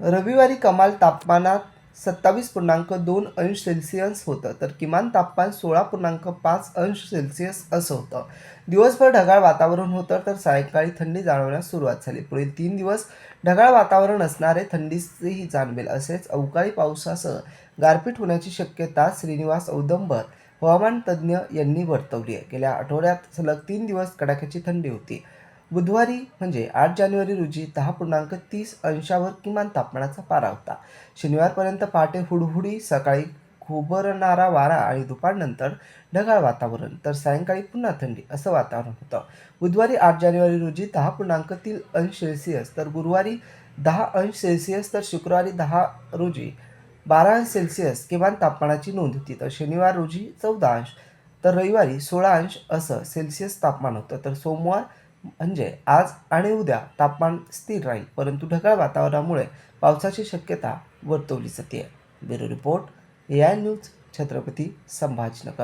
रविवारी कमाल तापमानात सत्तावीस पूर्णांक दोन अंश सेल्सिअस होतं तर किमान तापमान सोळा पूर्णांक पाच अंश सेल्सिअस असं होतं. दिवसभर ढगाळ वातावरण होतं तर सायंकाळी थंडी जाणवण्यास सुरुवात झाली. पुढील तीन दिवस ढगाळ वातावरण असणारे थंडीचेही जाणवेल. असेच अवकाळी पावसासह गारपीट होण्याची शक्यता श्रीनिवास औदंबर हवामान तज्ज्ञ यांनी वर्तवली आहे. गेल्या आठवड्यात सलग तीन दिवस कडाक्याची थंडी होती. बुधवारी म्हणजे आठ जानेवारी रोजी दहा पूर्णांक तीस अंशावर किमान तापमानाचा पारा होता. शनिवारपर्यंत पहाटे हुडहुडी सकाळी खुबरणारा वारा आणि दुपारनंतर ढगाळ वातावरण तर सायंकाळी पुन्हा थंडी असं वातावरण होतं. बुधवारी आठ जानेवारी रोजी दहा पूर्णांक तीन अंश सेल्सिअस तर गुरुवारी दहा अंश सेल्सिअस तर शुक्रवारी दहा रोजी बारा अंश सेल्सिअस किमान तापमानाची नोंद होती. तर शनिवार रोजी चौदा अंश तर रविवारी सोळा अंश असं सेल्सिअस तापमान होतं. तर सोमवार म्हणजे आज आणि उद्या तापमान स्थिर राहील परंतु ढगाळ वातावरणामुळे पावसाची शक्यता वर्तवली जाते. Bureau report A I news Chhatrapati Sambhajinagar.